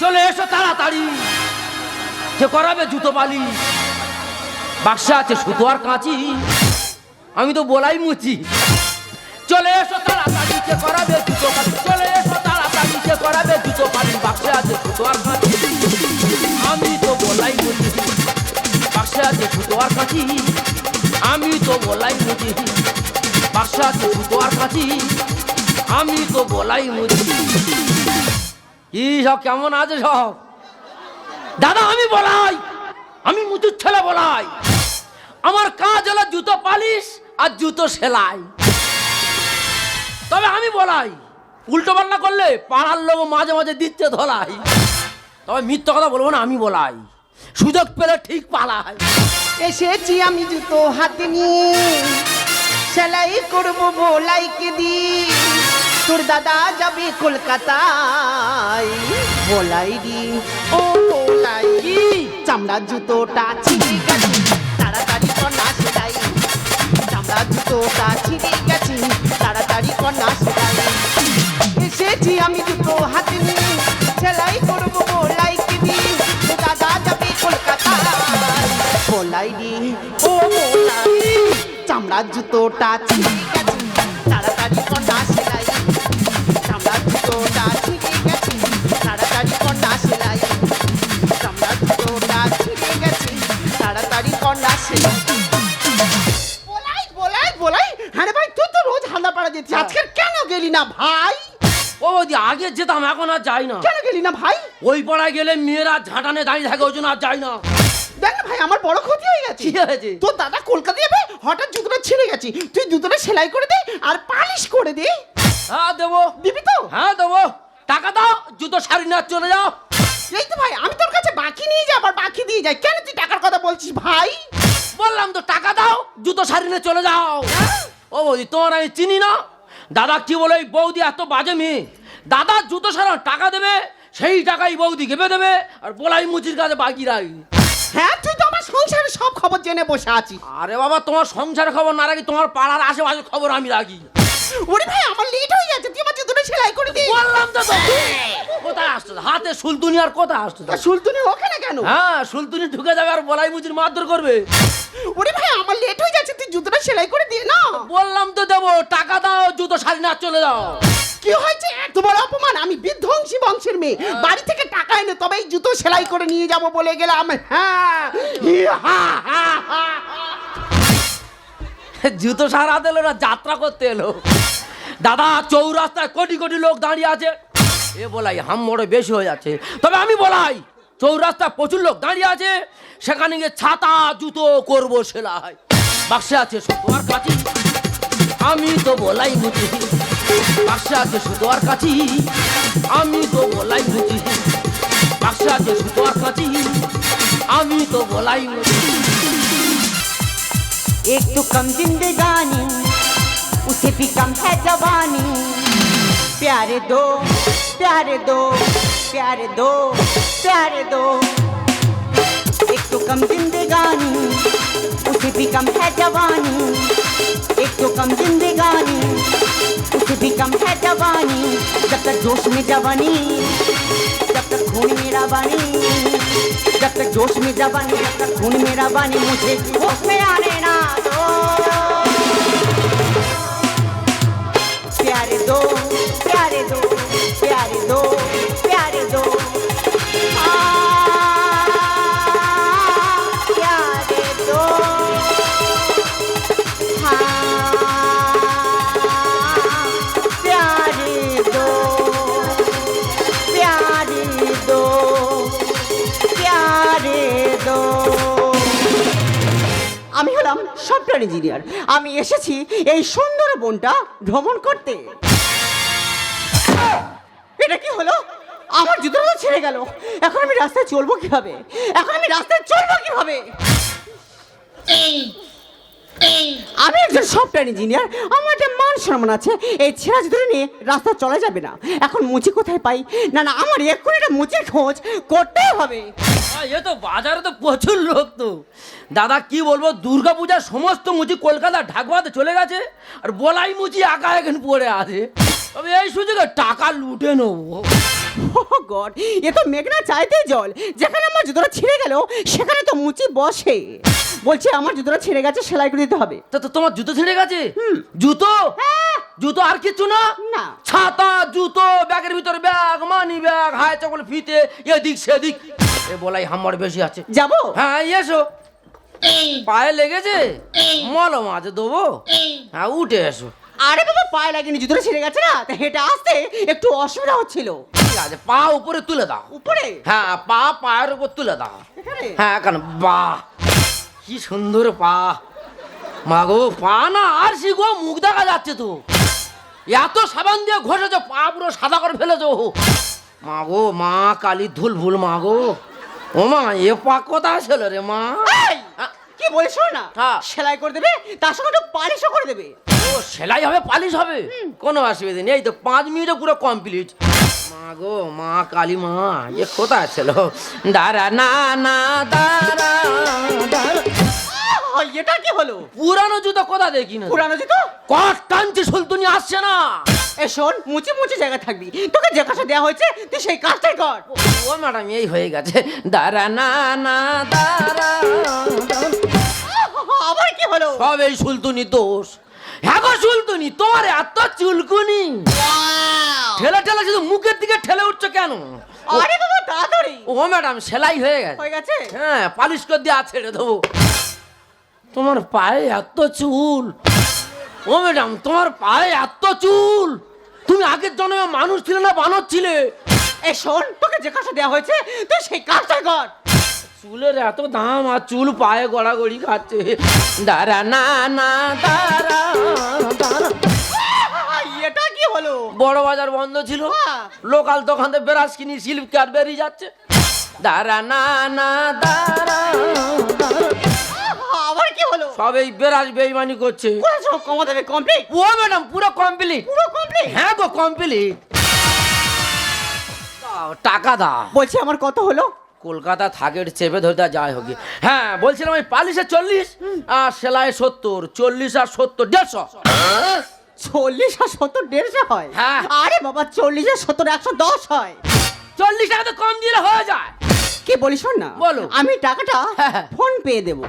চলে এসো তাড়াতাড়ি। যে করাবে জুতো বালি, বাক্সে আছে সুতো আর কাঁচি, আমি তো বলাই মুচি। চলে এসো তাড়াতাড়ি, যে করাবে জুতো বালি, চলে এসো তাড়াতাড়ি, যে করাবে জুতো বালি, বাক্সে আছে সুতো আর কাঁচি। আমি তো বলাই মুচি, বাক্সে আছে সুতো আর কাঁচি। আমি তো বলাই মুচি, বাক্সে আছে সুতো আর কাঁচি। আমি তো বলাই মুচি। কি সব কেমন আছে সব? দাদা, আমি বলাই। আমি মুচুর ছেলে বলাই। আমার কাজ হলো জুতো পালিশ আর জুতো সেলাই। তবে আমি বলাই, উল্টো পাল্টা করলে পাড়ার লোক মাঝে মাঝে দিচ্ছে ধলাই। তবে মিথ্যা কথা বলব না, আমি বলাই। সুযোগ পেলে ঠিক পালাই। এসেছি আমি জুতো হাতে নিয়ে। সেলাই করব বোলাইকে দি তোর দাদা যাবে কলকাতায়। বলাই দি, ও বলাই কি চামড়ার জুতোটা ছিঁড়ে গেছে। তাড়াতাড়ি কন্যা সেলাই চামড়ার জুতোটা ছিঁড়ে গেছে। তাড়াতাড়ি কন্যা সেলাই এসেছি আমি জুতো হাতে নিয়ে, সেলাই করব বোলাইকে দি। দাদা যাবে কলকাতায়, বলাই দি, ও বলাই চামড়ার জুতোটা ছিঁড়ে বলাই বলাই বলাই। হ্যাঁ ভাই তুই তো রোজ হালদা পাড়া যেতিস আজকে কেন গেলি না ভাই? ও বৌদি আগে যেতাম এখন আর যাই না। কেন গেলি না ভাই? ওই পাড়ায় গেলে মেয়েরা ঝাঁটানে দাঁড়িয়ে থাকে ওই জন্য আর যাই না। দেখ না ভাই আমার বড় ক্ষতি হয়ে গেছে। তোর দাদা কলকাতা যাবে হঠাৎ জুতোটা ছিঁড়ে গেছে। তুই জুতোটা সেলাই করে দে আর পালিশ করে দে। হ্যাঁ দেবো। দিবি তো? হ্যাঁ দেবো। টাকা দাও জুতো শাড়ি না চলে যাও। এই তো ভাই আমি তোর কাছে বাকি নিয়ে যাই আবার বাকি দিয়ে যাই। কেন তুই টাকার কথা বলছিস ভাই? বললাম তো টাকা দাও জুতো সারিলে চলে যাও। ও বৌদি তোমার আমি চিনি না। দাদা কি বলে এই বৌদি এত বাজে মেয়ে। দাদা জুতো সারা টাকা দেবে সেই টাকাই বৌদি ঘেপে দেবে আর বলাই মুচির কাছে বাকি রাখি হ্যাঁ তুই তো আমার সংসারের সব খবর জেনে বসে আছি আরে বাবা তোমার সংসারের খবর না রাখি তোমার পাড়ার আশেপাশে খবর আমি রাখি। ওরে ভাই আমার লেট হয়ে যাচ্ছে তুই আমার জুতোটা সেলাই করে দে। বললাম তো তোকে। কোথায় আসতো? হাতে সুলতুনি আর কোথায় আসতো তা সুলতুনি ওখানে কেন? হ্যাঁ সুলতুনি ঢুকে যাবে আর বলাই মুচির মারধর করবে। ওরে ভাই আমার লেট হয়ে যাচ্ছে তুই জুতোটা সেলাই করে দে না। বললাম তো দেবো টাকা দাও জুতো শাড়ি না চলে যাও। কি হয়েছে? এত বড় অপমান? আমি বিধ্বংসী বংশের মেয়ে। বাড়ি থেকে টাকা এনে তবে এই জুতো সেলাই করে নিয়ে যাব বলে গেলাম। হ্যাঁ। হা, হা, হা। জুতো সারা এলো না, যাত্রা করতে এলো। দাদা, চৌরাস্তায় কোটি কোটি লোক দাঁড়িয়ে আছে। এ বলাই হাম মোড়ে বেশি হয়ে যাচ্ছে। তবে আমি বলাই, চৌরাস্তায় প্রচুর লোক দাঁড়িয়ে আছে। সেখানে গিয়ে ছাতা, জুতো করব সেলাই। বাক্সে আছে সুতো আর কাচি। আমি তো বলাই মুচি। বাক্সে আছে সুতো আর কাচি। আমি তো বলাই মুচি। বাক্সে আছে সুতো আর কাচি। আমি তো বলাই মুচি। एक तो कम जिंदगानी, उसे भी कम है जवानी। प्यारे दो प्यारे दो प्यारे दो प्यारे दो। एक तो कम जिंदगानी, उसे भी कम है जवानी। एक तो कम जिंदगानी, उसे भी कम है जवानी। जब तक जोश में जवानी, जब तक खून मेरा बानी। जब तक जोश में जबानी जब तक खून मेरा बानी मुझे होश में आने ना दो। प्यारे दो प्यारे दो प्यारे दो সফটওয়্যার ইঞ্জিনিয়ার আমি এসেছি এই সুন্দর বনটা ভ্রমণ করতে। এটা কি হলো? আমার জুতোটা ছেড়ে গেল। এখন আমি রাস্তায় চলবো কীভাবে? এখন আমি রাস্তায় চলবো কীভাবে? আমি একজন সফটওয়্যার ইঞ্জিনিয়ার আমার একটা মান সম্মান আছে, এই ছেঁড়া জুতো নিয়ে রাস্তা চলা যাবে না। এখন মুচি কোথায় পাই? না না, আমার এক্ষুনি একটা মুচির খোঁজ করতেই হবে। এ তো বাজারে তো প্রচুর লোক তো। দাদা কি বলব দুর্গা পূজার সমস্ত মুচি কলকাতা ঢাকবাতে চলে গেছে আর বলাই মুচি একা এখন পড়ে আছে। তবে এই সুযোগে টাকা লুটে নেব। গড এ তো মেঘনা চাইতেই জল। যেখানে আমার জুতোটা ছিঁড়ে গেল সেখানে তো মুচি বসে। বলছে আমার জুতোটা ছিঁড়ে গেছে সেলাই করে দিতে হবে। তা তো তোমার জুতো ছিঁড়ে গেছে? জুতো? জুতো আর কিছু না? না। ছাতা জুতো ব্যাগের ভিতরে ব্যাগ মানি ব্যাগ হাই চকল ফিতে এদিক সেদিক। এ বলাই হাম্মার বেশি আছে। যাব? হ্যাঁ এসো। পায়ে লেগেছে? মলম আছে দেবো হ্যাঁ উঠে এসো। আরে বাবা পায়ে লাগেনি জুতোটা ছিঁড়ে গেছে না? তা হেঁটে আসতে একটু অসুবিধা হচ্ছিল। ঠিক আছে পা উপরে তুলে দাও। উপরে? হ্যাঁ পা পায়ের উপর তুলে দাও। হ্যাঁ কেন বাহ কি সুন্দর পা। মা গো পা না আর সি গো মুখ দেখা যাচ্ছে তো। এত সাবান দিয়ে ঘষেছো পা পুরো সাদা করে ফেলেছো। মা গো মা কালী ধুল ভুল মা গো ও মা এ পা কথা ছিল রে মা। কি বলিস না? হ্যাঁ। সেলাই করে দেবে তার সঙ্গে একটু পালিশও করে দেবে। ও সেলাই হবে পালিশ হবে? কোনো অসুবিধা নেই এই তো পাঁচ মিনিটে পুরো কমপ্লিট মা গো মা কালী মা এ কোথায় ছিল দাঁড়া না না দাঁড়া দাঁড়া। এটা কি হলো? পুরানো জুতো কোথা দেখি না পুরানো জুতো? কট টানছে সুলতুনি আসছে না। এ শোন মুচি মুচি জায়গা থাকবি। তোকে যে কাজটা দেওয়া হয়েছে তুই সেই কাজটাই কর। ও ম্যাডাম এই হয়ে গেছে। দাঁড়া না না দাঁড়া। আবার কি হলো? সব এই সুলতুনি দোষ। হ্যাঁ গো তোমার এত চুলকুনি। ঠেলা ঠেলা শুধু মুখের দিকে ঠেলে উঠছো কেন? ও- আরে বাবা তাড়াতাড়ি। ও ম্যাডাম সেলাই হয়ে গেছে। হয়ে গেছে? হ্যাঁ পালিশ করে দিয়ে আছে ছেড়ে দেবো। তোমার পায়ে এত চুল। ও ম্যাডাম তোমার পায়ে এত চুল। তুমি আগের জন্মে মানুষ ছিলে না বানর ছিলে। এ শোন তোকে যে কাজটা দেওয়া হয়েছে তুই সেই কাজটাই কর। চুলের এত দাম আর চুল পায়ে গড়াগড়ি খাচ্ছে। দাঁড়া না না দাঁড়া দাঁড়া। এটা কি হলো? বড় বাজার বন্ধ ছিল। হ্যাঁ। লোকাল দোকান থেকে বেরাস কিনি সিল্ক কার বেরিয়ে যাচ্ছে। দাঁড়া না না দাঁড়া দাঁড়া। সব বেরাস বেইমানি করছে। করেছ কমা দেবে কমপ্লিট ও ম্যাডাম পুরো কমপ্লিট পুরো কমপ্লিট হ্যাঁ গো কমপ্লিট টাকা দাও। বলছি আমার কত হলো? কলকাতা থাকে চেপে ধরে দেওয়া যায় হোক হ্যাঁ বলছিলাম ওই পালিশে চল্লিশ আর সেলাই সত্তর। চল্লিশ আর সত্তর দেড়শো। চল্লিশ আর সত্তর দেড়শো হয়? হ্যাঁ। আরে বাবা চল্লিশ আর সত্তর একশো দশ হয়। চল্লিশ টাকা তো কম দিলে হয়ে যায়। কি বলি শোন না বলো। আমি টাকাটা হ্যাঁ। ফোন পেয়ে দেবো।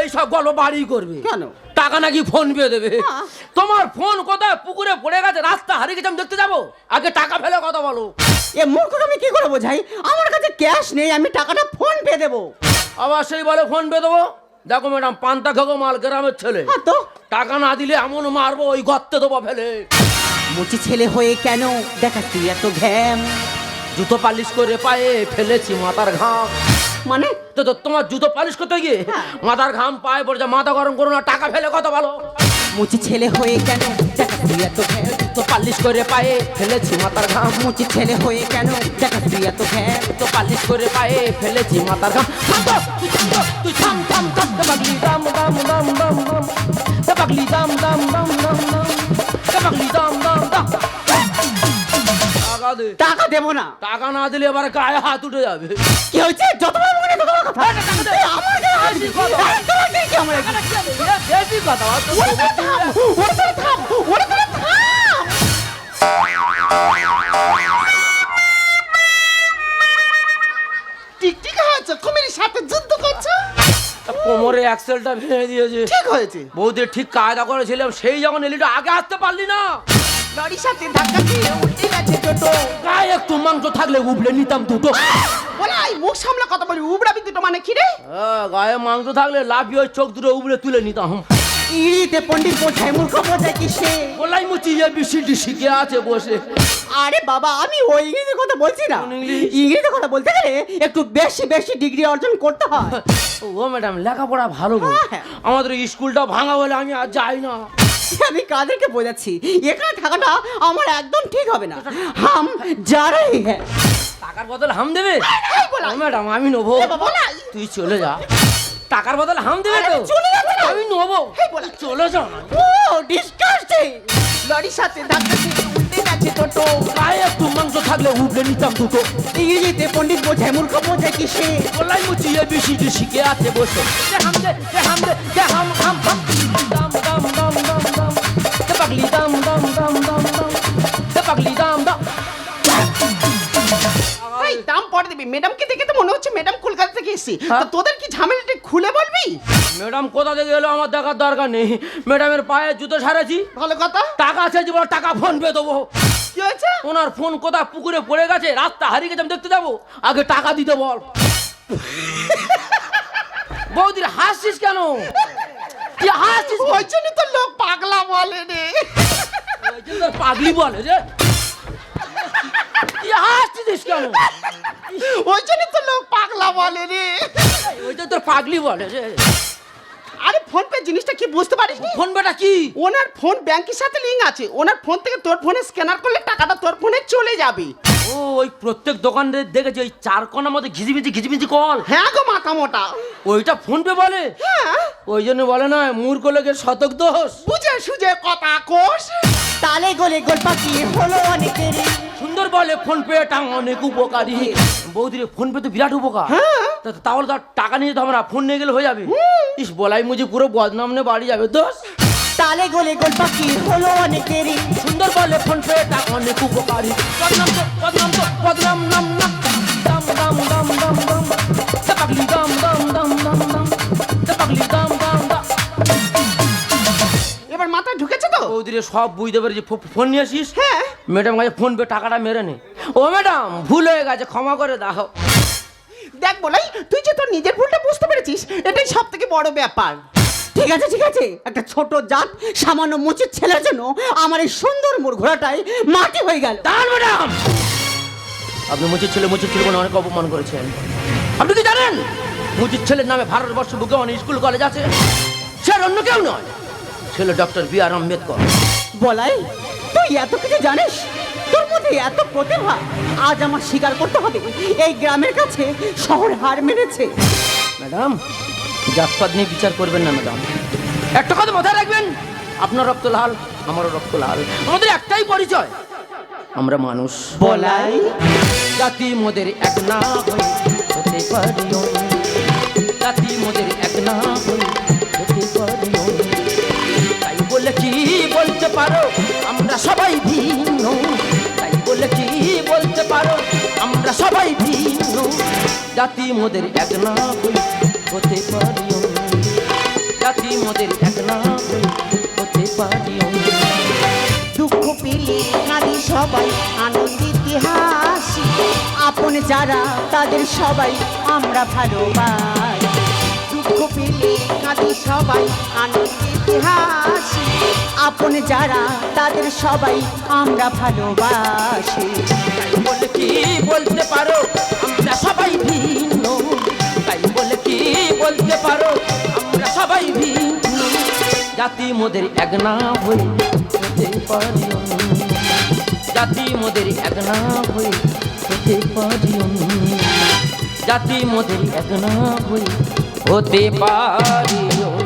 এই সব গল্প বাড়ি করবে। কেন? টাকা নাকি ফোন পেয়ে দেবে। তোমার ফোন কোথায়? পুকুরে পড়ে গেছে রাস্তা হারিয়ে গেছে আমি দেখতে যাব? আগে টাকা ফেলে কথা বলো। এ মূর্খকে আমি কি করে বোঝাই? আমার কাছে ক্যাশ নেই আমি টাকাটা ফোন পেয়ে দেবো। আবার সেই বলে ফোন পেয়ে দেবো? দেখো ম্যাডাম পান্তা খাগো মাল গ্রামের ছেলে। হ্যাঁ তো। টাকা না দিলে এমন মারবো ওই গর্তে দেবো ফেলে। মুচি ছেলে হয়ে কেন? দেখাচ্ছি এত ঘ্যাম। জুতো পালিশ করে পায়ে ফেলেছি মাথার ঘাম। মানে? তো তো তোমার জুতো পালিশ করতে গিয়ে হ্যাঁ। মাথার ঘাম পায়ে পড়ছে মাথা গরম করো না টাকা ফেলে কত ভালো মুচি ছেলে হয়ে কেন? দেখাচ্ছি এত ঘ্যাম জুতো পালিশ করে পায়ে ফেলেছি মাথার ঘাম মুচি ছেলে হয়ে কেন? দেখাচ্ছি এত ঘ্যাম জুতো পালিশ করে পায়ে ফেলেছি মাথার ঘাম তুই থাম থাম থাম পাগলি দাম দাম দাম দাম দাম। পাগলি দাম দাম দাম দাম দাম। পাগলি দাম দাম দাম। টাকা দেবো না। টাকা না দিলে এবার গায়ে হাত উঠে যাবে। কি হয়েছে? যতবার মনে কথা। আমার গায়ে হাত কি আমার গায়ে? বেশি কথা। ওরে থাম, ওরে থাম, ওরে থাম। টিকটিক হয়েছে। কুমির সাথে যুদ্ধ করছ? কোমরে অ্যাক্সেলটা ভেঙে দিয়েছে। ঠিক হয়েছে। বৌদির ঠিক কায়দা করেছিলাম সেই যখন এলিটা আগে আসতে পারলি না। লরির সাথে ধাক্কা উল্টে গেছে টোটো। গায়ে একটু মাংস থাকলে উবলে নিতাম দুটো। মুখ সামলা কথা বলি উবড়াবি দুটো মানে কি রে? হ্যাঁ, গায়ে মাংস থাকলে লাফিয়ে ওই চোখ দুটো উবলে তুলে নিতাম। ইড়িতে পণ্ডিত বোঝায় মূর্খ বোঝায় কি সে বলাই মুচি এ বিসিটি শিখে আছে বসে। আরে বাবা আমি ওই ইংরেজির কথা বলছি না। ইংরেজির কথা বলতে গেলে একটু বেশি বেশি ডিগ্রি অর্জন করতে হয়। ও ম্যাডাম লেখাপড়া ভালো গো। হ্যাঁ। আমাদের স্কুলটা ভাঙা বলে আমি আর যাই না। আমি কাদেরকে বোঝাচ্ছি? এখানে থাকাটা আমার একদম ঠিক হবে না। হাম যারাই হ্যাঁ। টাকার বদল হাম দেবে? ম্যাডাম আমি নেব। তুই চলে যা। টাকার বদলে হাম দেবে তো। চলে যাচ্ছি না। আমি নেব। চলে যা। ও ডিসকাস্টিং লরির সাথে ধাক্কা দিয়ে উল্টে গেছে টোটো গায়ে একটু মাংস থাকলে উবলে নিতাম দুটো। ইংরেজিতে পণ্ডিত বোঝায় মূর্খ বোঝায় কি সে? বলাই মুচি এ বিসিটি শিখে আছে বসে। হাম দে হাম দে দে হাম হাম হাম। দিবি ম্যাডামকে দেখে তো মনে হচ্ছে ম্যাডাম কলকাতা থেকে এসেছে। হ্যাঁ। তো তোদের কি ঝামেলাটা খুলে বলবি? ম্যাডাম কোথা থেকে এলো আমার দেখার দরকার নেই। ম্যাডামের পায়ে জুতো সারাছি। ভালো কথা। টাকা আছে জীবন টাকা ফোন পে দেবো। কি হয়েছে? ওনার ফোন কোথায়? পুকুরে পড়ে গেছে রাস্তা হারিয়ে গেছে আমি দেখতে যাব। আগে টাকা দিতে বল। বৌদির হাসছিস কেন? কি হাসছিস ওই জন্য তো লোক পাগলা বলে রে। ওই জন্য পাগলি বলে রে কেন? ওই জন্য তো লোক পাগলা বলে রে। ওই জন্য তোর পাগলি বলে রে। আরে ফোন পে জিনিসটা কি বুঝতে পারিস নি? ফোন বেটা কি? ওনার ফোন ব্যাংকের সাথে লিঙ্ক আছে। ওনার ফোন থেকে তোর ফোনে স্ক্যানার করলে টাকাটা তোর ফোনে চলে যাবে। ও ওই প্রত্যেক দোকানে দেখেছি ওই চার কোনার মধ্যে ঘিজিমিজি ঘিজিমিজি কল। হ্যাঁ গো মাথা মোটা ওইটা ফোন পে বলে? হ্যাঁ। ওই জন্য বলে না মূর্খ লোকের শতক দোষ। বুঝে সুঝে কথা কোষ। তালে গলে গোল পাখি হলো অনেকের। সুন্দর বলে ফোন পে টাকা অনেক উপকারী। বৌদির ফোন পে তো বিরাট উপকার। হ্যাঁ। তা- তাহলে তো টাকা নিয়ে যেতে হবে না ফোন নিয়ে গেলে হয়ে যাবে। ইস বলাই মুজি পুরো বদনাম নিয়ে বাড়ি যাবে। দোষ? তালে গলে গোল পাখি হলো অনেকের সুন্দর বলে ফোন পে টাকা অনেক উপকারী। বদনাম তো বদনাম তো বদনাম নাম নাম। দাম দাম দাম দাম দাম। পাগলি দাম দাম দাম দাম দাম। পাগলি দাম দাম দাম। এবার মাথায় ঢুকেছে তো? বৌদিরে সব বুঝতে পেরেছি। ফো- ফোন নিয়ে আসিস? হ্যাঁ। ম্যাডাম কাছে ফোন পে টাকাটা মেরে নে। ও ম্যাডাম ভুল হয়ে গেছে ক্ষমা করে দাও। দেখ বলাই তুই যে তোর নিজের ভুলটা বুঝতে পেরেছিস এটাই সব থেকে বড় ব্যাপার। ঠিক আছে ঠিক আছে। একটা ছোট জাত সামান্য মুচির ছেলের জন্য আমার এই সুন্দর মোর ঘোড়াটাই মাটি হয়ে গেল। দাঁড়ান ম্যাডাম! আপনি মুচির ছেলে মুচির ছেলে বলে অনেক অপমান করেছেন। আপনি কি জানেন? মুচির ছেলের নামে ভারতবর্ষ বুকে অনেক স্কুল কলেজ আছে। সে অন্য কেউ নয়। ছেলে ডক্টর বি আর আম্বেদকর। বলাই তুই এত কিছু জানিস? তোর মধ্যে এত প্রতিভা। আজ আমার স্বীকার করতে হবে। এই গ্রামের কাছে শহর হার মেরেছে। ম্যাডাম জাতপাত নিয়ে বিচার করবেন না ম্যাডাম। একটা কথা মাথায় রাখবেন আপনার রক্ত লাল আমারও রক্ত লাল। আমাদের একটাই পরিচয় আমরা মানুষ। বলাই। জাতি মোদের এক না হই হতে পারিও জাতি মোদের এক না হই হতে তাই বলে কি বলতে পারো? আমরা সবাই ভিন্ন। তাই বলে কি বলতে পারো? আমরা সবাই ভিন্ন। জাতি মোদের এক না হতে পারিও জাতি মোদের এক না হতে পারিও দুঃখ পেলে কাঁদি সবাই আনন্দিত হাসি আপন যারা, তাদের সবাই আমরা ভালোবাসি। সবাই হাসি আপন যারা, তাদের সবাই আমরা ভালোবাসি। বলে কি বলতে পারো, আমরা সবাই ভিন্ন। তাই বলে কি বলতে পারো, আমরা সবাই ভিন্ন। জাতি মোদের এক না পারিও জাতি মোদের এক না হই হতে পারিও জাতি মোদের এক না হই হতে পারিও।